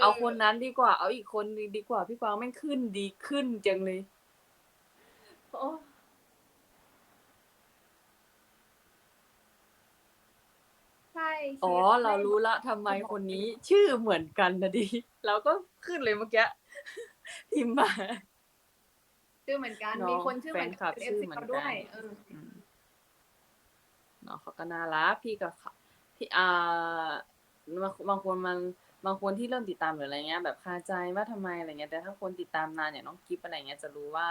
เอาคนนั้นดีกว่า เอาอีกคนนึงดีกว่า พี่กวางแม่งขึ้นดีขึ้นจังเลยโอ้ใช่อ๋อคิดเราไม่รู้ละทำไมคนนี้ ชื่อเหมือนกันนะดิเราก็ขึ้นเลยเมื่อกี้พิมพ์มา ชื่อเหมือนกันน้องมีคนชื่อเหมือนแฟนคลับเป็นชื่อ FC เหมือนเขาด้วยกันเอออืมเนาะเขาก็น่ารักพี่กับเขาพี่อ่าบางบางคนมัน บางคนที่เริ่มติดตามหรืออะไรเงี้ยแบบคาใจว่าทำไมอะไรเงี้ยแต่ถ้าคนติดตามนานอย่างน้องกิฟอะไรเงี้ยจะรู้ว่า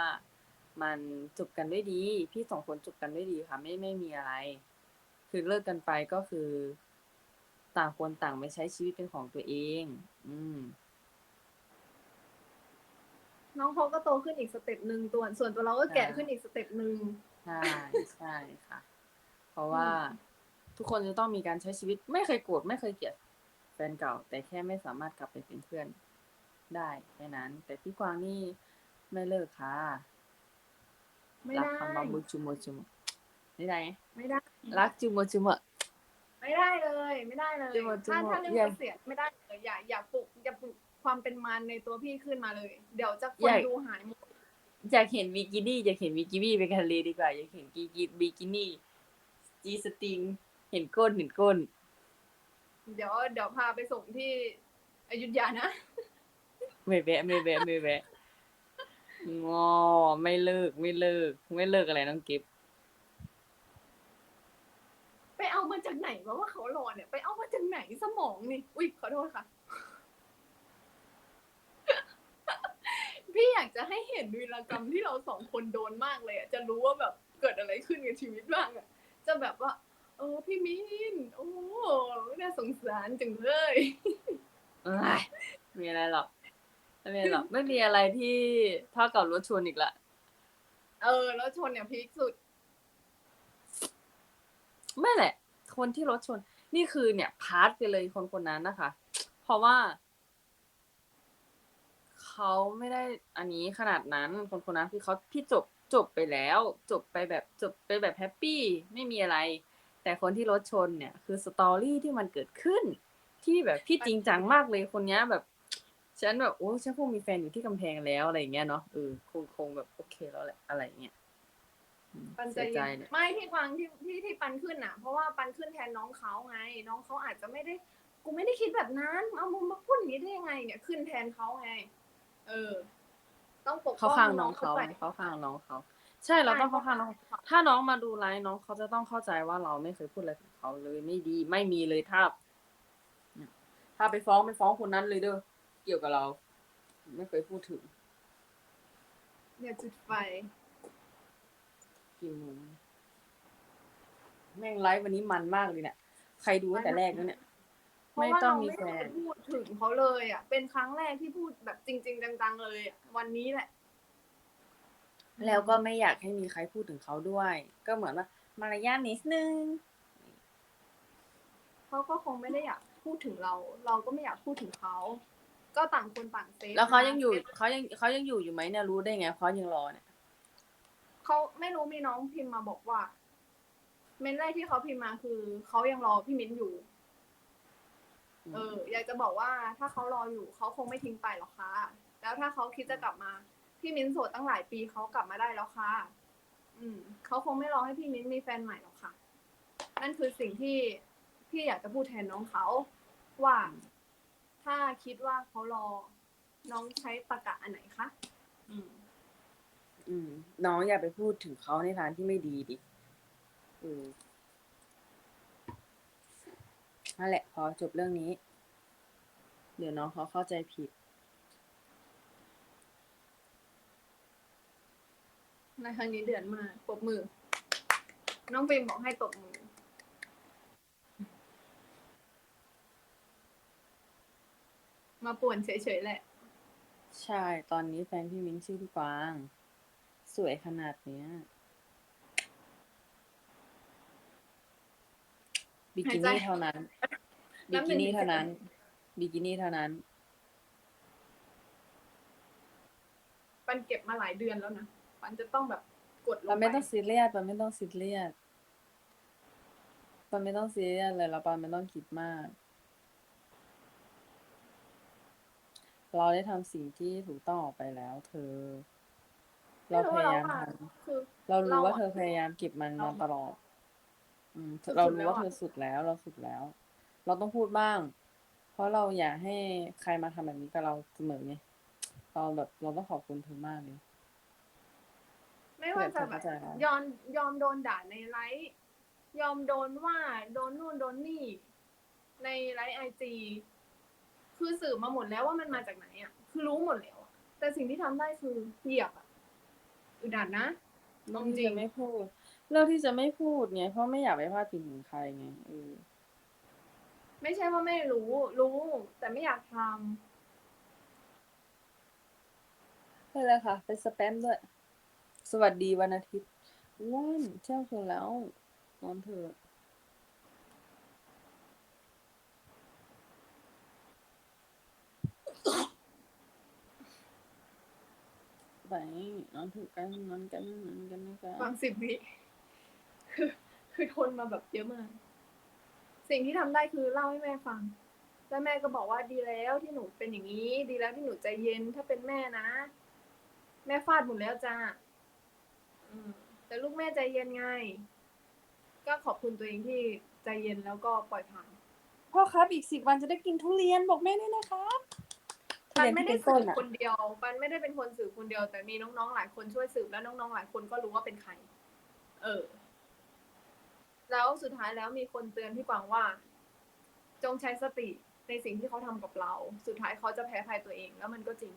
มันจบกันด้วยดี พี่สองคนจบกันด้วยดีค่ะไม่ไม่มีอะไร คือเลิกกันไปก็คือ ต่างคนต่างไม่ใช้ชีวิตเป็นของตัวเอง อืม น้องเขาก็โตขึ้นอีกสเต็ปหนึ่งตัว ส่วนตัวเราก็แก่ใช่ขึ้นอีกสเต็ปหนึ่งใช่ใช่ค่ะ เพราะว่าทุกคนจะต้องมีการใช้ชีวิต ไม่เคยโกรธไม่เคยเกลียดแฟนเก่า แต่แค่ไม่สามารถกลับไปเป็นเพื่อนได้แค่นั้น แต่พี่กวางนี่ไม่เลิกค่ะไม่รักได้ คำว่ามุจุโมจุโมไม่ได้ไงไม่ได้ รักจุโมจุโม ไม่ได้เลย ไม่ได้เลยจุ๊บจุ๊บถ้าถ้าเรื่องอย่าเสียไม่ได้เลยอย่าอย่าปลุกอย่าปลุกความเป็นมารในตัวพี่ขึ้นมาเลย เดี๋ยวจะคอนยากดูหายหมดอยากเห็นบิกินี่อยากเห็นบิกินี่ไปทะเลดีกว่าอยากเห็นกีกีบิกินี่จีสติงเห็นก้นเห็นก้น เดี๋ยวเดี๋ยวพาไปส่งที่อยุธยานะ ไม่แวะไม่แวะไม่แวะงอไม่เลิกไม่เลิก ไม่เลิกอะไรน้องกิฟไปเอามาจากไหนวะว่าเขารอเนี่ย ไปเอามาจากไหนสมองนี่ อุ้ยขอโทษค่ะ พี่อยากจะให้เห็นวีรกรรมที่เราสองคนโดนมากเลยอะจะรู้ว่าแบบเกิดอะไรขึ้นกับชีวิตบ้างอะจะแบบว่า เออพี่มินโอ้น่าสงสารจังเลยเอ้ยไม่มีอะไรหรอกไม่มีอะไรหรอกไม่มีอะไรที่เท่ากับรถชนอีกละเออแล้วชนเนี่ยพีคสุดไม่แหละ คนที่รถชน นี่คือเนี่ยพาร์ทไปเลยคนคนนั้นนะคะ เพราะว่าเขาไม่ได้อันนี้ขนาดนั้นคนคนนั้นคือเขาพี่จบจบไปแล้ว จบไปแบบจบไปแบบแฮปปี้ไม่มีอะไร แต่คนที่รถชนเนี่ย คือสตอรี่ที่มันเกิดขึ้น ที่แบบพี่จริงจังมากเลยคนเนี้ยแบบ ฉันแบบโอ้ฉันคงมีแฟนอยู่ที่กำแพงแล้วอะไรอย่างเงี้ยเนาะเออคงคงแบบโอเคแล้วแหละอะไรอย่างเงี้ยอืมปันใจเสียใจเย็นเนี่ยไม่ที่ฟังที่ที่ที่ปันขึ้นอะ เพราะว่าปันขึ้นแทนน้องเขาไง น้องเขาอาจจะไม่ได้ กูไม่ได้คิดแบบนั้นเอามึงมาพูดอย่างนี้ได้ยังไง เนี่ยขึ้นแทนเขาไง เออ ต้องปกป้เขาองข้างน้องเขาไปเขาข้างน้องเขา ใช่เราต้องเข้าข้างน้อง ถ้าน้องมาดูไลฟ์น้องเขาจะต้องเข้าใจว่าเราไม่เคยพูดอะไรถึงเขาเลยไม่ดีไม่มีเลยถ้าเนี่ยถ้าไปฟ้องไปฟ้องคนนั้นเลยเด้อเกี่ยวกับเรา ไม่เคยพูดถึงเนี่ยจุดไฟ กี่โมงแม่งไลฟ์วันนี้มันมากเลยเนี่ยใครดูตั้งแต่แรกแล้วเนี่ย เพราะไม่ว่าต้องเรามีไม่แฟได้น พูดถึงเขาเลยอะ เป็นครั้งแรกที่พูดแบบจริง ๆ จังๆเลยอะวันนี้แหละ แล้วก็ไม่อยากให้มีใครพูดถึงเขาด้วย ก็เหมือนว่ามารยาทนิดนึงเขาก็คงไม่ได้อยากพูดถึงเรา เราก็ไม่อยากพูดถึงเขา ก็ต่างคนต่างเซฟแล้วเขายังอยู่นะเขายังเขายังอยู่อยู่ไหมเนี่ยรู้ได้ไงเพราะยังรอเนี่ยเขาไม่รู้มีน้องพิมพ์มาบอกว่า เมนแรกที่เขาพิมพ์มาคือเขายังรอพี่มิ้นอยู่ เออ อยากจะบอกว่าถ้าเขารออยู่เขาคงไม่ทิ้งไปหรอกค่ะแล้วถ้าเขาคิดจะกลับมา พี่มิ้นโสดตั้งหลายปีเขากลับมาได้แล้วค่ะ อืมเขาคงไม่รอให้พี่มิ้นมีแฟนใหม่หรอกค่ะ นั่นคือสิ่งที่พี่อยากจะพูดแทนน้องเขา ว่าถ้าคิดว่าเขารอ น้องใช้ตะกะอันไหนคะอืม อืม น้องอย่าไปพูดถึงเขาในทางที่ไม่ดีดิเออนั่นแหละพอจบเรื่องนี้ เดี๋ยวน้องเขาเข้าใจผิด ในครั้งนี้เดือนมากปรบมือ น้องฟิล์มบอกให้ตบมือ มาป่วนเฉยๆแหละ ใช่ ตอนนี้แฟนพี่มิ้นชื่อพี่กวาง สวยขนาดเนี้ยบิกินี่หายใจเท่านั้น บิน้ำหนึ่กิงนี่ถึงเท่าสิบนั้น บิกินี่เท่านั้น ปันเก็บมาหลายเดือนแล้วนะ ปันจะต้องแบบกดลงปันไปไม่ต้องซีเรียสปันไม่ต้องซีเรียสปันไม่ต้องซีเรียสเลยแล้วปันไม่ต้องคิดมาก เราได้ทำสิ่งที่ถูกต้องออกไปแล้ว เธอ เราพยายามทำคือเรารู้ว่าเธอพยายามเก็บมันมาตลอด อืมเรารู้ว่าเธอสุดแล้ว เราสุดแล้ว เราต้องพูดบ้าง เพราะเราอยากให้ใครมาทำแบบนี้กับเราเสมอไงเราแบบเราต้องขอบคุณเธอมากเลย ไม่ว่าจะเธอแบเข้าบใจแล้วยอมยอมโดนด่าในไลฟ์ยอมโดนว่าโดนนู่นโดนนี่ ในไลฟ์ไอจีคือสืบมาหมดแล้วว่ามันมาจากไหนอะ คือรู้หมดแล้วอะแต่สิ่งที่ทำได้คือเหยียบอะอึดอัดนะเรื่องจริที่งจะไม่พูดเรื่องที่จะไม่พูดไงเพราะไม่อยากไปพาดพิงถึงใครไงเออไม่ใช่ว่าไม่รู้ รู้ แต่ไม่อยากทใช่เลยค่ะ เป็นสแปมด้วย สวัสดีวันอาทิตย์ว้านเที่ยงคืนแล้ว นอนเถอะไปนอนเถอะกันนอนกันนอนกันนะจ๊ะำบางสิบวิคือคือทนมาแบบเยอะมาก สิ่งที่ทำได้คือเล่าให้แม่ฟัง แล้วแม่ก็บอกว่าดีแล้วที่หนูเป็นอย่างนี้ ดีแล้วที่หนูใจเย็นถ้าเป็นแม่นะ แม่ฟาดหมดแล้วจ้า แต่ลูกแม่ใจเย็นไง ก็ขอบคุณตัวเองที่ใจเย็นแล้วก็ปล่อยผ่านพ่อครับอีกสิบวันจะได้กินทุเรียนบอกแม่ด้วยนะครับทุปันเรียนไม่ที่ได้เป็นต้สืนบอะคนเดียว ปันไม่ได้เป็นคนสืบคนเดียว แต่มีน้องๆหลายคนช่วยสืบแล้วน้องๆหลายคนก็รู้ว่าเป็นใคร เออ แล้วสุดท้ายแล้วมีคนเตือนพี่กวางว่า จงใช้สติในสิ่งที่เขาทำกับเรา สุดท้ายเขาจะแพ้ภัยตัวเองแล้วมันก็จริง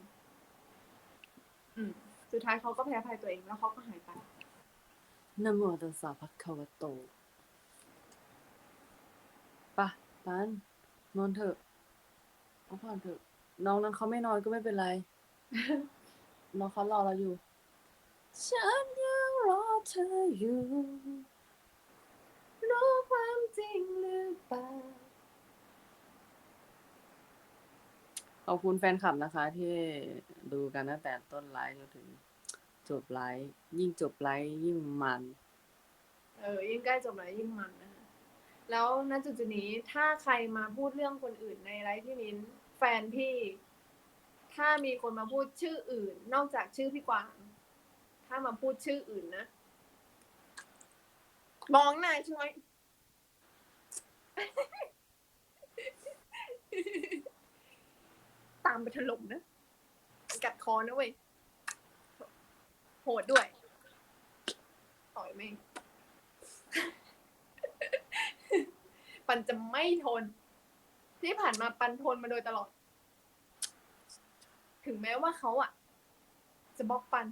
อืม สุดท้ายเขาก็แพ้ภัยตัวเองแล้วเขาก็หายไปนะโมตัสสะภะคะวะโตไปะปันนอนเถอะพักผ่อนเถอะ น้องนั้นเขาไม่นอนก็ไม่เป็นไร น้องเขารอเราอยู่ ฉันยังรอเธออยู่ รู้ความจริงหรือเปล่า ขอบคุณแฟนคลับนะคะที่ดูกันตั้งแต่ต้นไลฟ์จนถึง จบไลฟ์ยิ่งจบไลฟ์ยิ่งมัน เออ ยิ่งใกล้จบแล้วยิ่งมันนะคะแล้วณจุดจุดนี้ถ้าใครมาพูดเรื่องคนอื่นในไลฟ์พี่มิ้นแฟนพี่ ถ้ามีคนมาพูดชื่ออื่น นอกจากชื่อพี่กวาง ถ้ามาพูดชื่ออื่นนะมองหน้าช่วยตามไปถล่มนะ กัดคอนะเว้ย โหดด้วย ต่อยแม่งปันจะไม่ทน ที่ผ่านมาปันทนมาโดยตลอด ถึงแม้ว่าเขาอะ จะบล็อกปัน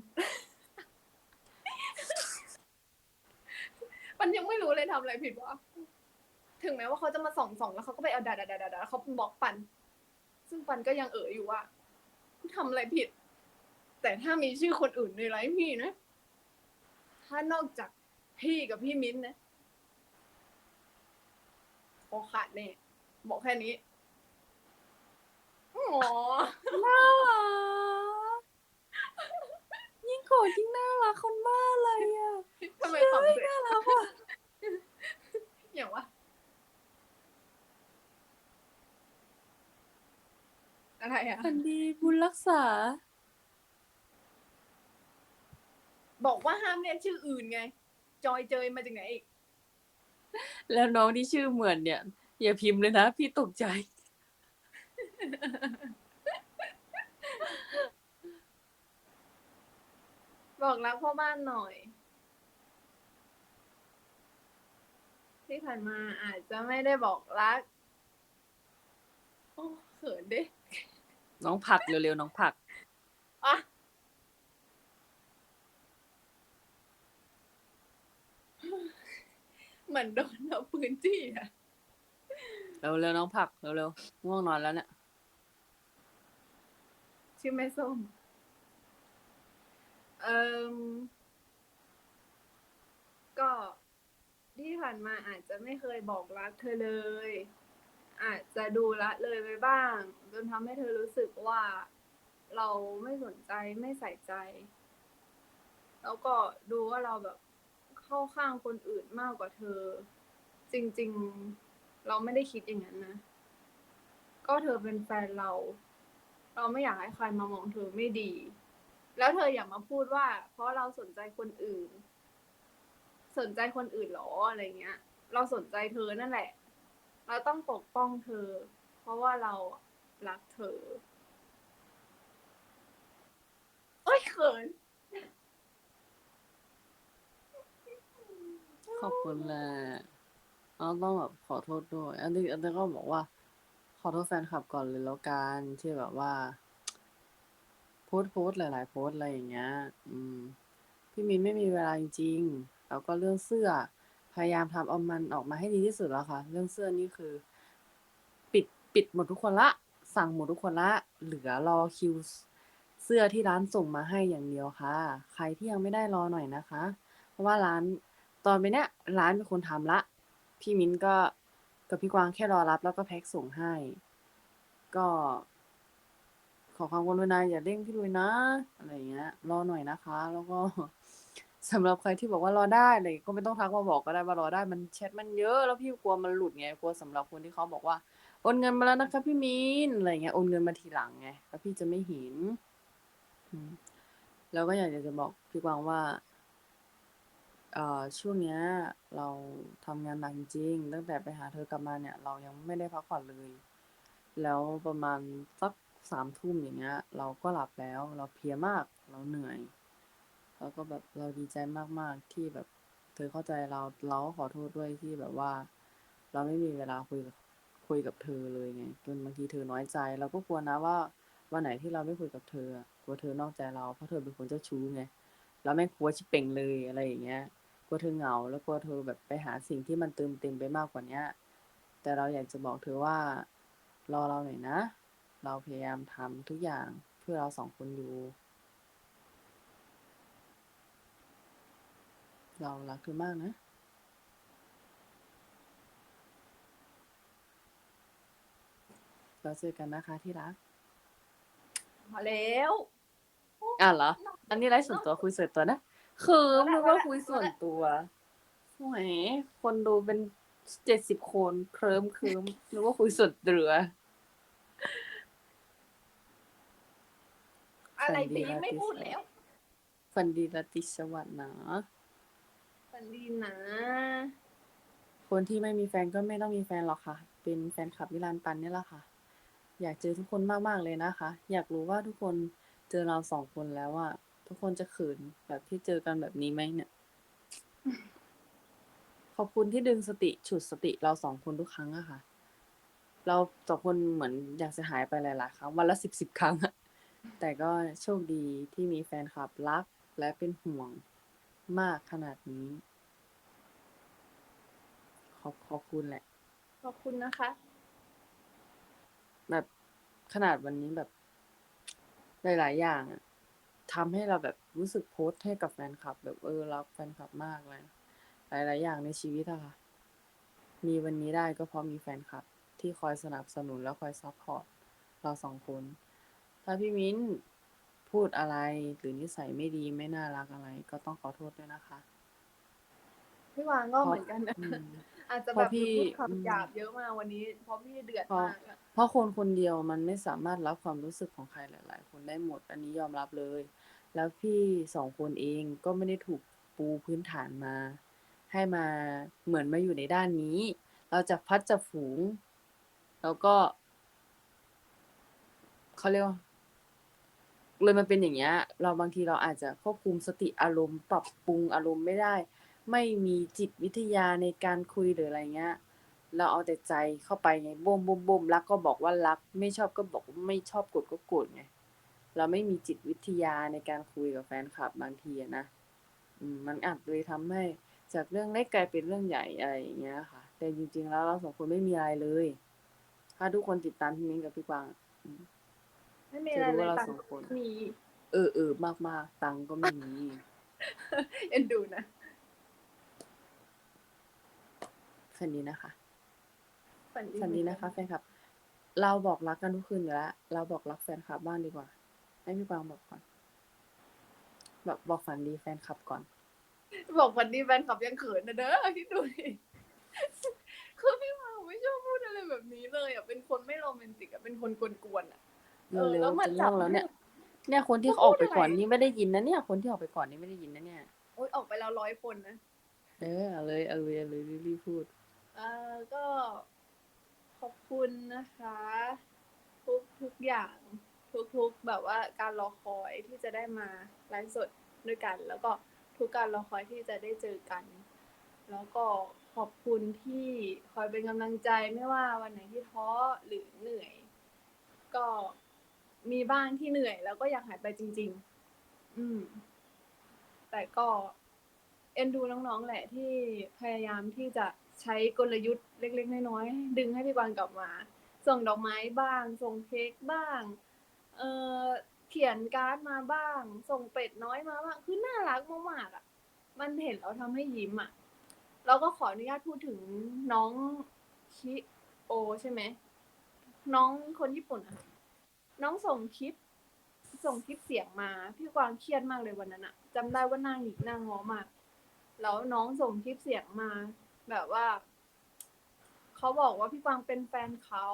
ปันยังไม่รู้เลยทำอะไรผิดวะถึงแม้ว่าเขาจะมาส่องส่องๆแล้วเขาก็ไปเอาด่าด่าด่าด่าเขาบล็อกปัน ซึ่งปันก็ยังเอ๋ออยู่ว่าทำอะไรผิด แต่ถ้ามีชื่อคนอื่นในไลฟ์พี่นะ ถ้านอกจากพี่กับพี่มิ้นท์นะโอขาดแน่บอกแค่นี้อ๋อน่ารักยิ่งโกรธยิ่งน่ารักคนบ้าอะไรอะทำไมขำเสียน่ารักว่ะอย่างวะอะไรอะพันดีบุญรักษา บอกว่าห้ามเรียกชื่ออื่นไง จอยเจยมาจากไหนอีกแล้วน้องที่ชื่อเหมือนเนี่ย อย่าพิมพ์เลยนะ พี่ตกใจ บอกรักพ่อบ้านหน่อย ที่ผ่านมาอาจจะไม่ได้บอกรัก โอ้เขินดิน้องผักเร็วๆน้องผัก อะ เห มือนโดนเอาปืนจี้อะเร็วๆน้องผักเร็วๆง่วงนอนแล้วเนี่ยชื่อแม่ส้มเอ่มก็ที่ผ่านมาอาจจะไม่เคยบอกรักเธอเลย อาจจะดูละเลยไปบ้าง จนทำให้เธอรู้สึกว่า เราไม่สนใจไม่ใส่ใจ แล้วก็ดูว่าเราแบบ เข้าข้างคนอื่นมากกว่าเธอ จริง ๆ เราไม่ได้คิดอย่างนั้นนะ ก็เธอเป็นแฟนเรา เราไม่อยากให้ใครมามองเธอไม่ดี แล้วเธออย่ามาพูดว่า เพราะเราสนใจคนอื่น สนใจคนอื่นหรออะไรเงี้ย เราสนใจเธอนั่นแหละ เราต้องปกป้องเธอ เพราะว่าเรารักเธอ โอ้ยเขิน ขอบคุณแหละเราต้องแบบขอโทษด้วย อันนี้อันนี้ก็บอกว่า ขอโทษแฟนคลับก่อนเลยแล้วกันที่แบบว่า โพสต์โพสต์หลาย ๆ โพสต์อะไรอย่างเงี้ย อืม พี่มินไม่มีเวลาจริงๆแล้วก็เรื่องเสื้อ พยายามทำเอามันออกมาให้ดีที่สุดแล้วค่ะ เรื่องเสื้อนี่คือ ปิดปิดหมดทุกคนละ สั่งหมดทุกคนละ เหลือรอคิว เสื้อที่ร้านส่งมาให้อย่างเดียวค่ะ ใครที่ยังไม่ได้รอหน่อยนะคะ เพราะว่าร้าน ตอนไปเนี้ยร้านเป็นคนทำละ พี่มิ้นก็กับพี่กวางแค่รอรับ แล้วก็แพ็คส่งให้ ก็ ขอความกรุณาอย่าเด้งพี่ลุยนะ อะไรอย่างเงี้ย รอหน่อยนะคะ แล้วก็สำหรับใครที่บอกว่ารอได้อะไรก็ไม่ต้องทักมาบอกก็ได้ว่ารอได้มันแชทมันเยอะแล้วพี่กลัวมันหลุดไงกลัวสำหรับคนที่เขาบอกว่าโอนเงินมาแล้วนะคะพี่มินอะไรเงี้ยโอนเงินมาทีหลังไงแล้วพี่จะไม่เห็นแล้วก็อยากจะบอกพี่กวางว่า เอ่อ ช่วงเนี้ยเราทำงานหนักจริง ๆ ตั้งแต่ไปหาเธอกลับมาเนี่ย เรายังไม่ได้พักผ่อนเลย แล้วประมาณสักสามทุ่ม อย่างเงี้ย เราก็หลับแล้ว เราเพลียมาก เราเหนื่อย แล้วก็แบบเราดีใจมาก ๆ ที่แบบเธอเข้าใจเรา เราก็ขอโทษด้วยที่แบบว่า เราไม่มีเวลาคุยกับ คุยกับเธอเลยไง จนบางทีเธอน้อยใจ เราก็กลัวนะว่า วันไหนที่เราไม่คุยกับเธออะ กลัวเธอนอกใจเรา เพราะเธอเป็นคนเจ้าชู้ไง เราไม่งกลัวชิบเป่งเลย อะไรอย่างเงี้ย ลัวเธอเหงา แล้วกลัวเธอแบบไปหาสิ่งที่มันเติมเต็มไปมากกว่าเนี้ย แต่เราอยากจะบอกเธอว่า รอเราหน่อยนะ เราพยายามทำทุกอย่างเพื่อเราสองคนอยู่ เรารักเธอมากนะ เราเจอกันนะคะที่รักมาแล้ว อะเหรอ อันนี้ไลฟ์ส่วนตัวคุยส่วนตัวนะ คือนึกว่าคุยส่วนตัวโอ้ยคนดูเป็นเจ็ดสิบคนเคลิ้มเคลิ้มนึกว่าคุยส่วนตัวอะไรฝันดีตีราตรีไม่พูดสวัสดิ์แล้วฟันดีราตรีสวัสดิ์นะ ฝันดีนะ คนที่ไม่มีแฟนก็ไม่ต้องมีแฟนหรอกค่ะ เป็นแฟนคลับนิรันดร์ปันนี่แหละค่ะ อยากเจอทุกคนมาก ๆ เลยนะคะ อยากรู้ว่าทุกคนเจอเราสองคนแล้วอะ ทุกคนจะเขินแบบที่เจอกันแบบนี้ไหมเนี่ย ขอบคุณที่ดึงสติฉุดสติเราสองคนทุกครั้งอะค่ะ เราสองคนเหมือนอยากจะหายไปหลายๆครั้งวันละสิบสิบครั้งอะแต่ก็โชคดีที่มีแฟนคลับรักและเป็นห่วงมากขนาดนี้ ขอบขอบคุณแหละ ขอบคุณนะคะ แบบขนาดวันนี้แบบ หลาย ๆ อย่างอะ ทำให้เราแบบรู้สึกโพสต์ให้กับแฟนคลับ แบบเออรักแฟนคลับมากเลยหลาย ๆ อย่างในชีวิตอะค่ะ มีวันนี้ได้ก็เพราะมีแฟนคลับ ที่คอยสนับสนุนและคอยซัพพอร์ตเราสองคน ถ้าพี่มิ้นพูดอะไรหรือนิสัยไม่ดีไม่น่ารักอะไร ก็ต้องขอโทษด้วยนะคะ พี่วางก็เหมือนกันนะ อืมอาจจะเพแบบราะพี่พูดอืมคำหยาบเยอะมากวันนี้ เพราะพี่เดือดเพราะมากอะเพราะคนคนเดียวมันไม่สามารถรับความรู้สึกของใครหลาย ๆ คนได้หมด อันนี้ยอมรับเลย แล้วพี่สองคนเองก็ไม่ได้ถูกปูพื้นฐานมา ให้มาเหมือนมาอยู่ในด้านนี้ เราจะพัดจะฝูง แล้วก็เขาเรียกว่าเลยมันเป็นอย่างเงี้ย เราบางทีเราอาจจะควบคุมสติอารมณ์ ปรับปรุงอารมณ์ไม่ได้ ไม่มีจิตวิทยาในการคุยหรืออะไรเงี้ย เราเอาแต่ใจเข้าไปไงบ่มบ่มบ่มรักก็บอกว่ารัก ไม่ชอบก็บอกว่าไม่ชอบโกรธก็โกรธไงเราไม่มีจิตวิทยาในการคุยกับแฟนคลับบางทีอะนะอืมมันอาจเลยทำให้จากเรื่องเล็กกลายเป็นเรื่องใหญ่อะไรอย่างเงี้ยค่ะ แต่จริง ๆ แล้วเราสองคนไม่มีอะไรเลย ถ้าทุกคนติดตามพี่มิ้นกับพี่กวางอะอืมไม่มีอะไรเลยจะรู้ว่าเราตังสองค์คนมี เออเออมากมากๆ ตังค์ก็ไม่มีเอ็นดูนะ ฝันดีนะคะ ฝันดีฝันดีนะคะ แฟนคลับ เราบอกรักกันทุกคืนอยู่แล้ว เราบอกรักแฟนคลับบ้างดีกว่า ให้พี่กวางบอกก่อน แบบบอกฝันดีแฟนคลับก่อน บอกฝันดีแฟนคลับยังเขินนะเด้อคิดดูดิคือพี่วางไม่ชอบพูดอะไรแบบนี้เลยอะ เป็นคนไม่โรแมนติกอะ เป็นคนกวนๆอะ เออเร็วแล้วมันจะง่วงแล้วเนี่ย เนี่ยคนที่เขาออกไปก่อนนี่ไม่ได้ยินนะเนี่ย คนที่ออกไปก่อนนี่ไม่ได้ยินนะเนี่ย โอ๊ยออกไปแล้วร้อยคนนะเออเอาเลยเอาเลยเอาเลยรีบๆพูด เออก็ขอบคุณนะคะ ทุกทุกอย่างทุกๆแบบว่าการรอคอยที่จะได้มาไลฟ์สดด้วยกัน แล้วก็ทุกการรอคอยที่จะได้เจอกัน แล้วก็ขอบคุณที่คอยเป็นกำลังใจไม่ว่าวันไหนที่ท้อหรือเหนื่อย ก็มีบ้างที่เหนื่อย แล้วก็อยากหายไปจริง ๆ อืม แต่ก็เอ็นดูน้องๆแหละที่พยายามที่จะ ใช้กลยุทธ์เล็ก ๆ น้อยๆดึงให้พี่กวางกลับมา ส่งดอกไม้บ้าง ส่งเค้กบ้างเออเขียนการ์ดมาบ้าง ส่งเป็ดน้อยมาบ้างคือน่ารักมากๆอะ มันเห็นแล้วทำให้ยิ้มอะเราก็ขออนุญาตพูดถึงน้องชิโอใช่ไหมน้องคนญี่ปุ่นอะน้องส่งคลิป ส่งคลิปเสียงมา พี่กวางเครียดมากเลยวันนั้นอะจำได้ว่านั่งหงิกนั่งงอมาก แล้วน้องส่งคลิปเสียงมา แบบว่าเขาบอกว่าพี่กวางเป็นแฟนเขา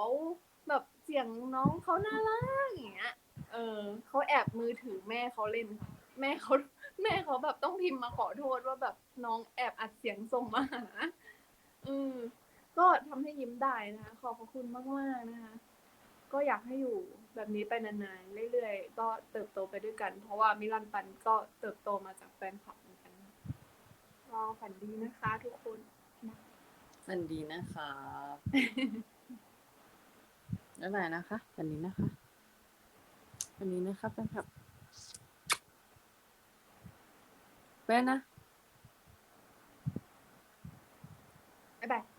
แบบเสียงน้องเขาน่ารักอย่างเงี้ย เออเขาแอบมือถือแม่เขาเล่นแม่เขาแม่เขาแบบต้องพิมพ์มาขอโทษว่าแบบน้องแอบอัดเสียงส่งมาหาอืมก็ทำให้ยิ้มได้นะคะขอบพระคุณมากๆนะคะ ก็อยากให้อยู่แบบนี้ไปนานๆเรื่อยๆก็เติบโตไปด้วยกัน เพราะว่ามิลันปันก็เติบโตมาจากแฟนคลับเหมือนกันรอฝันดีนะคะทุกคน มันดีนะครับแล้วไหนนะคะวันนี้นะคะวันนี้นะครับแฟนคลับแป้นะบ๊ายบาย